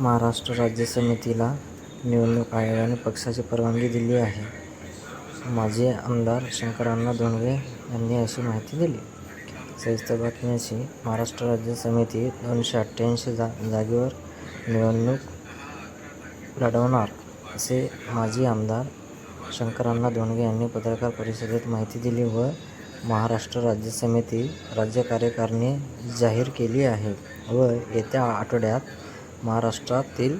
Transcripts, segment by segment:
महाराष्ट्र राज्य समितीला निवडणूक आयोगाने पक्षाची परवानगी दिली आहे. माजी आमदार शंकरअण्णा धोंडगे यांनी अशी माहिती दिली. संयुक्त बातमी महाराष्ट्र राज्य समिती दोनशे अठ्ठ्याऐंशी जा जागेवर निवडणूक लढवणार असे माजी आमदार शंकरअण्णा धोंडगे यांनी पत्रकार परिषदेत माहिती दिली व महाराष्ट्र राज्य समिती राज्य कार्यकारिणी जाहीर केली आहे व येत्या आठवड्यात महाराष्ट्रातील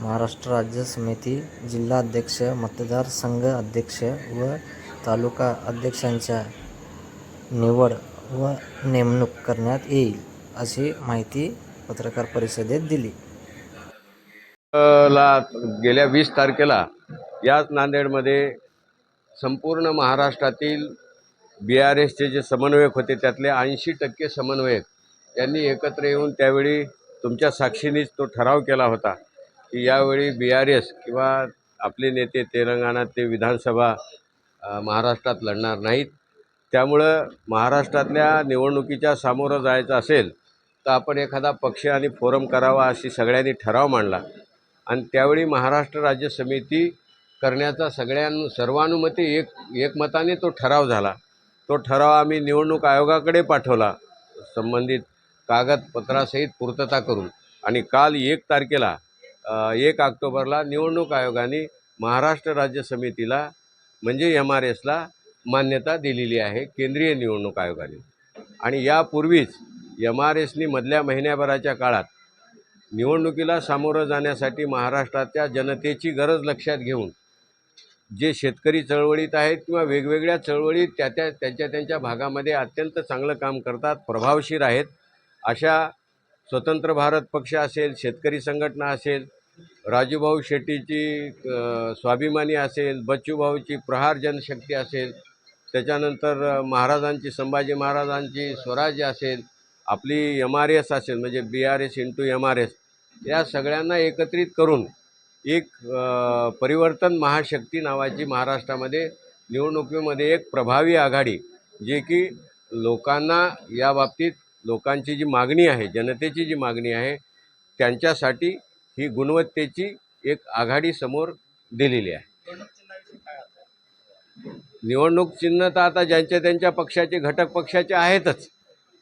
महाराष्ट्र राज्य समिती जिल्हाध्यक्ष, मतदारसंघ अध्यक्ष व तालुका अध्यक्षांच्या निवड व नेमणूक करण्यात येईल, अशी माहिती पत्रकार परिषदेत दिली. ला गेल्या वीस तारखेला याच नांदेडमध्ये संपूर्ण महाराष्ट्रातील बी आर एसचे जे समन्वयक होते त्यातले ऐंशी टक्के समन्वयक यांनी एकत्र येऊन त्यावेळी तुमच्या साक्षीनेच तो ठराव केला होता की यावेळी बी आर एस किंवा आपले नेते तेलंगणात ते विधानसभा महाराष्ट्रात लढणार नाहीत. त्यामुळं महाराष्ट्रातल्या निवडणुकीच्या सामोरं जायचं असेल तर आपण एखादा पक्ष आणि फोरम करावा अशी सगळ्यांनी ठराव मांडला. आणि त्यावेळी महाराष्ट्र राज्य समिती करण्याचा सगळ्यां सर्वानुमते एक एकमताने तो ठराव झाला. तो ठराव आम्ही निवडणूक आयोगाकडे पाठवला. संबंधित कागदपत्रासहित पूर्तता करून आणि काल एक तारखेला एक ऑक्टोबरला निवडणूक आयोगाने महाराष्ट्र राज्य समितीला म्हणजे एम आर एसला मान्यता दिलेली आहे केंद्रीय निवडणूक आयोगाने. आणि यापूर्वीच एम आर एसनी मधल्या महिन्याभराच्या काळात निवडणुकीला सामोरं जाण्यासाठी महाराष्ट्राच्या जनतेची गरज लक्षात घेऊन जे शेतकरी चळवळीत आहेत किंवा वेगवेगळ्या चळवळीत त्या त्या त्यांच्या त्यांच्या भागामध्ये अत्यंत चांगलं काम करतात प्रभावशीर आहेत अशा स्वतंत्र भारत पक्ष असेल शेतकरी संघटना असेल राजूभाऊ शेट्टीची स्वाभिमानी असेल बच्चूभाऊची प्रहार जनशक्ती असेल त्याच्यानंतर महाराजांची संभाजी महाराजांची स्वराज्य असेल आपली एम आर एस असेल म्हणजे B R S into M R S या सगळ्यांना एकत्रित करून एक परिवर्तन महाशक्ती नावाची महाराष्ट्रामध्ये निवडणुकीमध्ये एक प्रभावी आघाडी जे की लोकांना या बाबतीत लोकांची जी मागणी आहे जनतेची जी मागणी आहे त्यांच्यासाठी ही गुणवत्तेची एक आघाडी समोर दिलेली आहे. निवडणूक चिन्ह तर आता ज्यांच्या त्यांच्या पक्षाचे घटक पक्षाचे आहेतच.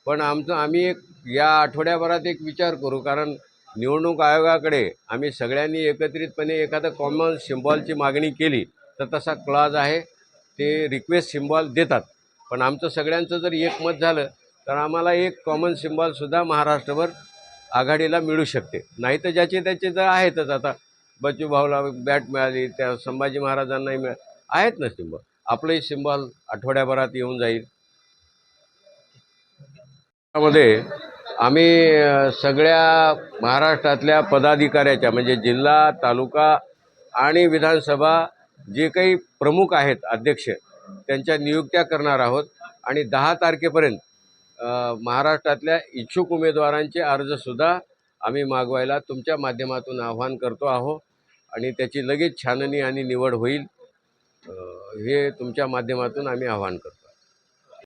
पण आमचं आम्ही एक या आठवड्याभरात एक विचार करू कारण निवडणूक आयोगाकडे आम्ही सगळ्यांनी एकत्रितपणे एखादं कॉमन सिम्बॉलची मागणी केली तर तसा क्लॉज आहे. ते रिक्वेस्ट सिम्बॉल देतात. पण आमचं सगळ्यांचं जर एकमत झालं तर आम्हाला एक कॉमन सिम्बॉलसुद्धा महाराष्ट्रभर आघाडीला मिळू शकते. नाही तर ज्याचे त्याचे तर आहेतच. आता बच्चू भाऊला बॅट मिळाली त्या संभाजी महाराजांनाही मिळा आहेत ना सिम्बॉल आपलंही सिम्बॉल आठवड्याभरात येऊन जाईल. त्यामध्ये आम्ही सगळ्या महाराष्ट्रातल्या पदाधिकाऱ्याच्या म्हणजे जिल्हा तालुका आणि विधानसभा जे काही प्रमुख आहेत अध्यक्ष त्यांच्या नियुक्त्या करणार आहोत. आणि दहा तारखेपर्यंत महाराष्ट्रातल्या इच्छुक उमेदवारांचे अर्जसुद्धा आम्ही मागवायला तुमच्या माध्यमातून आव्हान करतो आहो आणि त्याची लगेच छाननी आणि निवड होईल. हे तुमच्या माध्यमातून आम्ही आव्हान करतो.